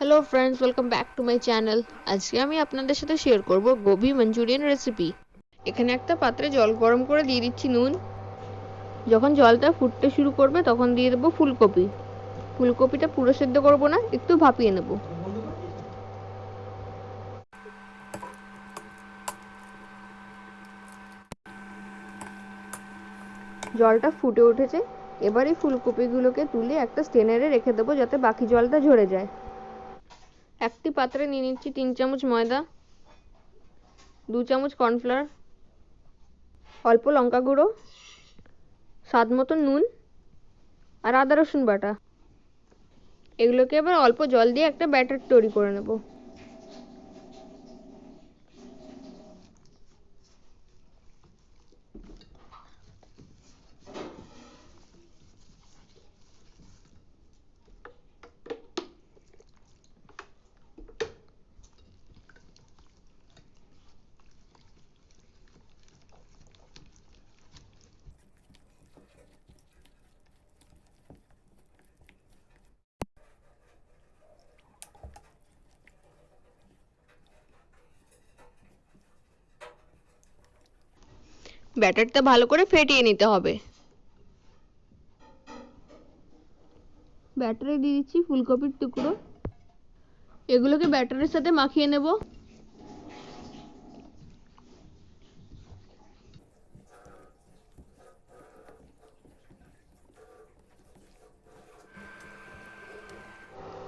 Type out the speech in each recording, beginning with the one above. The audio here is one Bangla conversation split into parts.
Hello friends welcome back to my channel আজকে আমি আপনাদের সাথে শেয়ার করব গোবি মাঞ্চুরিয়ান রেসিপি এখানে একটা পাত্রে জল গরম করে দিয়ে দিচ্ছি নুন। যখন জলটা ফুটতে শুরু করবে, তখন দিয়ে দেবো ফুলকপি। ফুলকপিটা পুরো সেদ্ধ করব না, একটু ভাপিয়ে নেব। জলটা ফুটে উঠেছে। এবার ফুলকপিগুলোকে তুলে একটা স্টেনারে রেখে দেবো যাতে বাকি জলটা ঝরে যায়। একটি পাত্রে নিয়ে নিচ্ছি তিন চামচ ময়দা, দু চামচ কর্নফ্লাওয়ার, অল্প লঙ্কা গুঁড়ো, স্বাদ মতো নুন আর আদা রসুন বাটা। এগুলোকে এবার অল্প জল দিয়ে একটা ব্যাটার তৈরি করে নেব। ব্যাটারটা ভালো করে ফেটিয়ে নিতে হবে। ব্যাটারে দিয়ে দিচ্ছি ফুলকপির টুকরো। এগুলোকে ব্যাটারের সাথে মাখিয়ে নেব।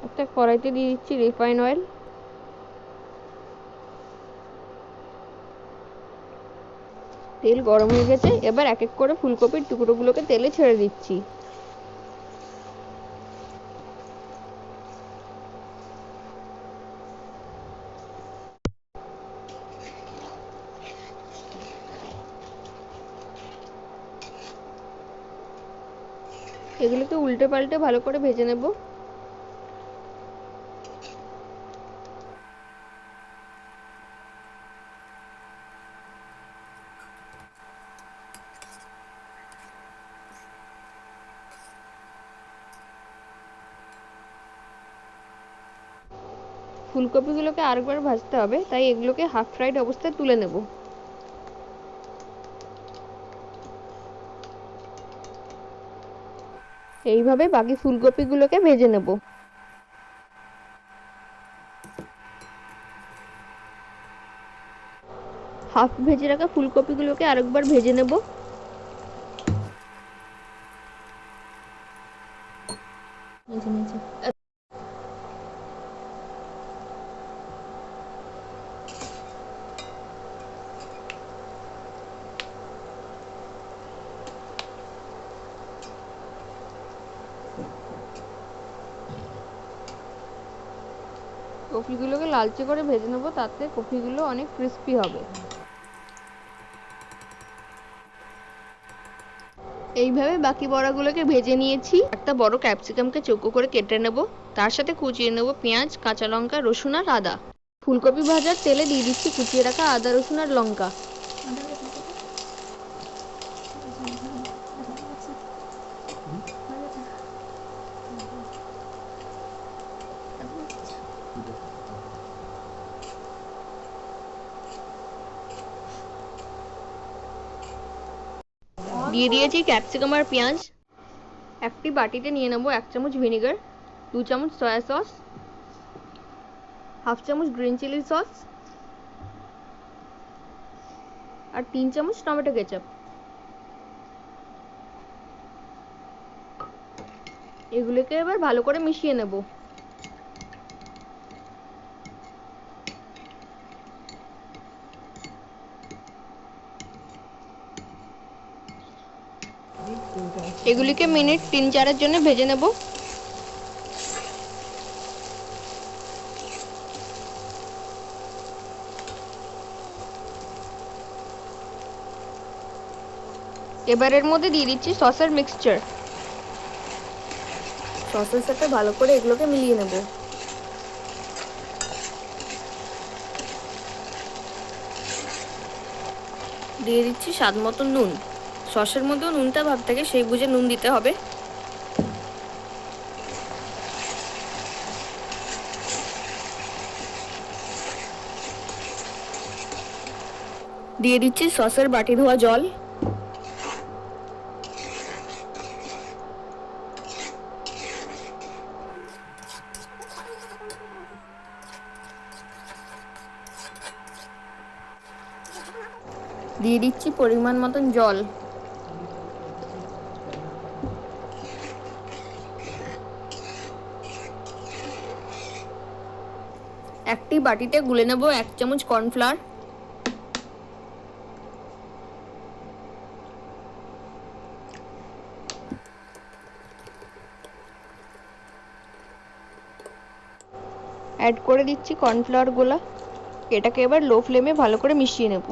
একটা কড়াইতে দিয়ে দিচ্ছি রিফাইন অয়েল। তেল গরম হয়ে গেছে, এবার এক এক করে ফুলকপির টুকরোগুলোকে তেলে ছেড়ে দিচ্ছি। এগুলোকে উল্টে পাল্টে ভালো করে ভেজে নেব। ফুলকপিগুলোকে আরেকবার ভাজতে হবে, তাই এগুলোকে হাফ ফ্রাইড অবস্থায় তুলে নেব। এইভাবে বাকি ফুলকপিগুলোকে ভেজে নেব। হাফ ভেজে রাখা ফুলকপিগুলোকে আরেকবার ভেজে নেব। কফিগুলোকে লালচে করে ভেজে নেব, তাতে কফিগুলো অনেক ক্রিস্পি হবে। এইভাবে বাকি বড়াগুলোকে ভেজে নিয়েছি। একটা বড় ক্যাপসিকামকে চৌকো করে কেটে নেব। তার সাথে কুচিয়ে নেব পেঁয়াজ, কাঁচা লঙ্কা, রসুন আর আদা। ফুলকপি ভাজার তেলে দিয়ে দিচ্ছি কুচিয়ে রাখা আদা, রসুন আর লঙ্কা। দিয়ে দিয়েছি ক্যাপসিকাম আর পেঁয়াজ। একটি বাটিতে নিয়ে নেব এক চামচ ভিনেগার দু চামচ সয়া সস হাফ চামচ গ্রিন চিলি সস আর তিন চামচ টমেটো কেচাপ এগুলোকে এবার ভালো করে মিশিয়ে নেব। এগুলিকে মিনিট তিন চারের জন্য ভেজে নেব। এবার এর মধ্যে দিয়ে দিচ্ছি সসের মিক্সচার সসের সাথে ভালো করে এগুলোকে মিলিয়ে নেব। দিয়ে দিচ্ছি স্বাদ মতো নুন। সসের মধ্যেও নুনটা ভাব থাকে, সেই বুঝে নুন দিতে হবে। দিয়ে দিচ্ছি সসের বাটি ধোয়া জল। দিয়ে দিচ্ছি পরিমাণ মতন জল। একটি বাটিতে গুলে নেব এক চামচ কর্নফ্লাওয়ার। অ্যাড করে দিচ্ছি কর্নফ্লাওয়ার গোলা। এটাকে এবার লো ফ্লেমে ভালো করে মিশিয়ে নেব।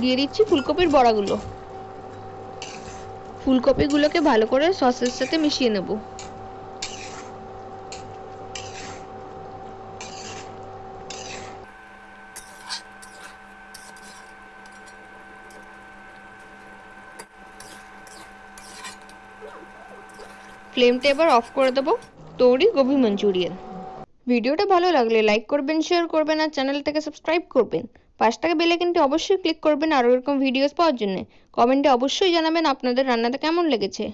দিয়ে দিচ্ছি ফুলকপির বড়াগুলো। ফুলকপিগুলোকে ভালো করে সসের সাথে মিশিয়ে নেব। ফ্লেমটা এবার অফ করে দেবো তৈরি গোবি মঞ্চুরিয়ান। ভিডিওটা ভালো লাগলে লাইক করবেন, শেয়ার করবেন আর চ্যানেলটাকে সাবস্ক্রাইব করবেন। পাশ টাকা বেলে কিন্তু অবশ্যই ক্লিক করবেন আরও এরকম ভিডিওস পাওয়ার জন্য। কমেন্টে অবশ্যই জানাবেন আপনাদের রান্নাটা কেমন লেগেছে।